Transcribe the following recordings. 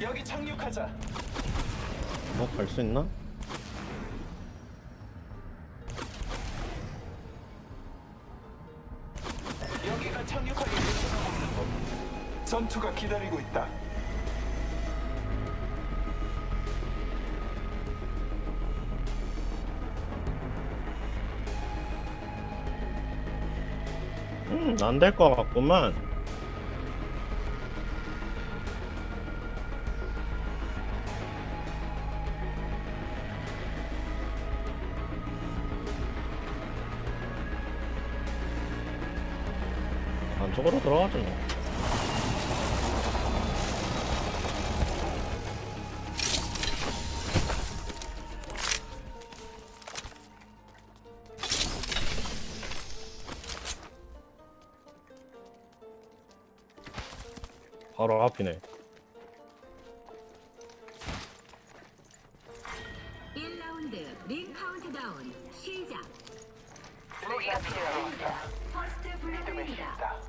여기 착륙하자. 어, 갈 수 있나? 여기가 착륙하기 없는 법. 전투가 기다리고 있다. 음, 안될 것 같구만. 안쪽으로 들어가죠. 뭐. 바로 앞이네. 1라운드 링 카운트다운 시작. 무기가 필요해. 퍼스트 블루입니다.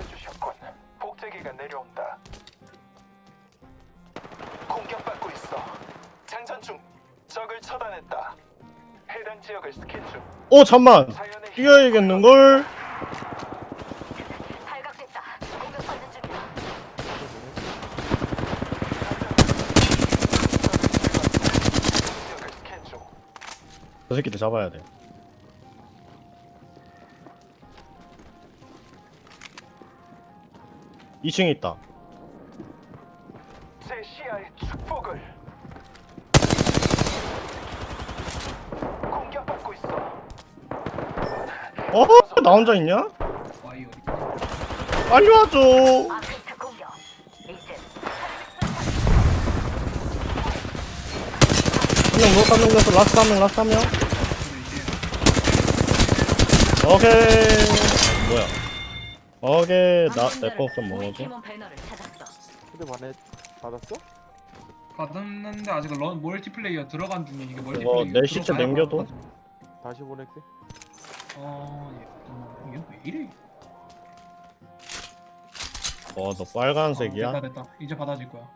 축복을 내려주셨군. 복제기가 내려온다. 공격받고 있어. 장전 중. 적을 처단했다. 해당 지역을 스캔 중. 오 잠만. 자연의 뛰어야겠는 걸. 발각됐다. 공격받는 중이다. 저 새끼들 잡아야 돼. 이층에 있다. 제 시야의 축복을. 공격받고 있어. 어? 나 혼자 있냐? 와이 어디 빨리 와줘. 공격. 한명 누웠다 한명 누웠어. 라스트 한 명, 라스트 한 명. 오케이. 뭐야? 오케이. 나, 내거 좀 먹어줘. 근데 만에 받았어? 받았는데 아직 런 멀티플레이어 들어간 중에 이게 멀티플레이어 이거 내 시체 들어가야 남겨도? 받아가지고. 다시 보낼게. 어 예. 잠깐만 이게 왜 이래 와, 너 어, 빨간색이야? 됐다 됐다 이제 받아질 거야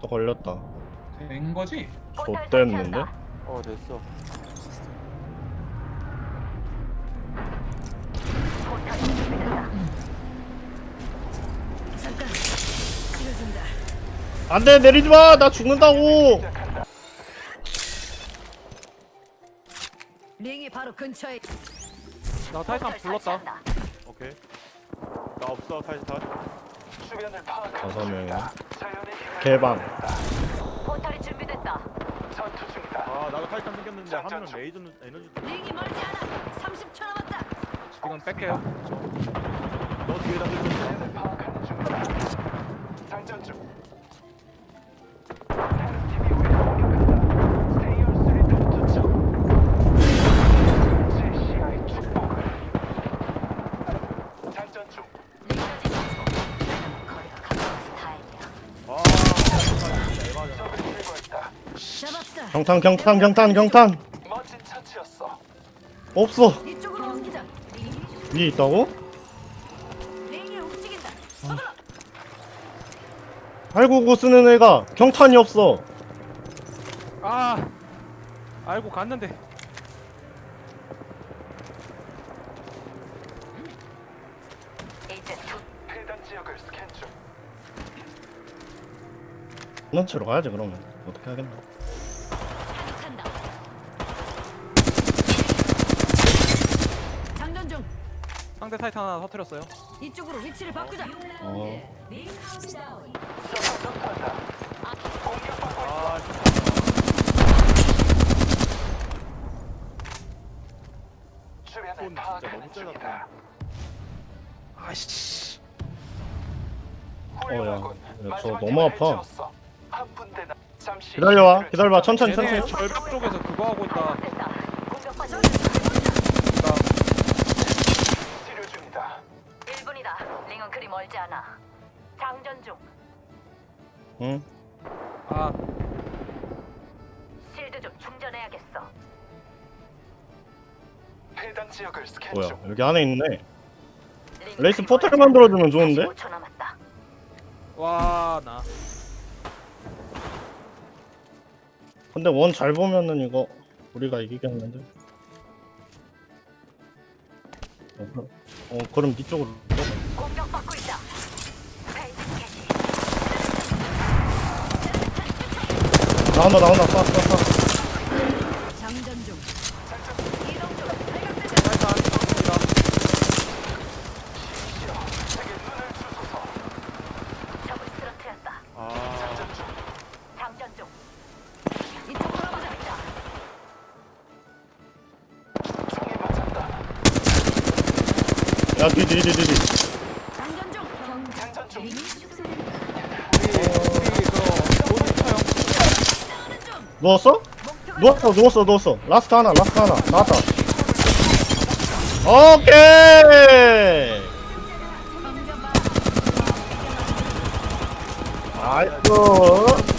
또 걸렸다. 된 거지? 좆됐는데? 설치한다. 어 됐어. 포탈 준비됐다. 잠깐. 치료준다. 안 돼, 내리지 마! 나 죽는다고! 링이 바로 근처에. 나 타이탄 불렀다. 오케이. 나 없어 타이탄. 주변을 다섯. 자연의 힘을 개방. 포탈이 준비됐다. 전투 중이다. 아 나도 타이탄 생겼는데 한 명은 레이저 에너지. 링이 멀지 않아. 30초 남았다. 이건 뺄게요. 너 뒤에다 중이다. 장전 중. 경탄, 경탄, 경탄, 경탄! 멋진 처치였어. 없어! 위에 있다고? 링이 움직인다. 서둘러. 알고 그거 쓰는 애가 경탄이 없어. 아 알고 갔는데. 이제 두 해당 지역을 스캔 중. 전체로 가야지, 그러면. 어떻게 하겠나. 사격한다. 장전 중. 상대 타이탄 하나 터뜨렸어요. 이쪽으로 위치를 바꾸자. 어. 있어. 아손 진짜 너무. 세다. 아씨. 어, 야, 저 너무 아파. 기다려와, 기다려봐. 천천히, 천천히. 절벽 쪽에서 그거 하고 있다. 됐다. 공격받는 그러니까 치료 중이다. 1분이다. 링은 그리 멀지 않아. 장전 중. 응? 아좀 충전해야겠어. 해당 지역을 스캔 뭐야 중. 여기 안에 있네 링 레이스 포탈 만들어주면 좋은데? 45초 남았다. 와, 나. 근데 원 잘 보면은 이거 우리가 이기겠는데 어, 어 그럼 이쪽으로 공격받고 있다. 페이지 캐시. 나온다 나온다 쏴 쏴 쏴 장전 중. 이동 중. 사이트 안쪽입니다. 제게 눈을 주소서. 적을 쓰러뜨렸다. 아, 장전 중. 야뒤뒤뒤뒤 장전 중. 경 장전 중. 링이 축소된다. 우리, 우리, 그, 모니터형. 싸우는 중. 누웠어? 누웠어 누웠어 누웠어 라스트 하나 라스트 하나 나왔다 오케이. 나이스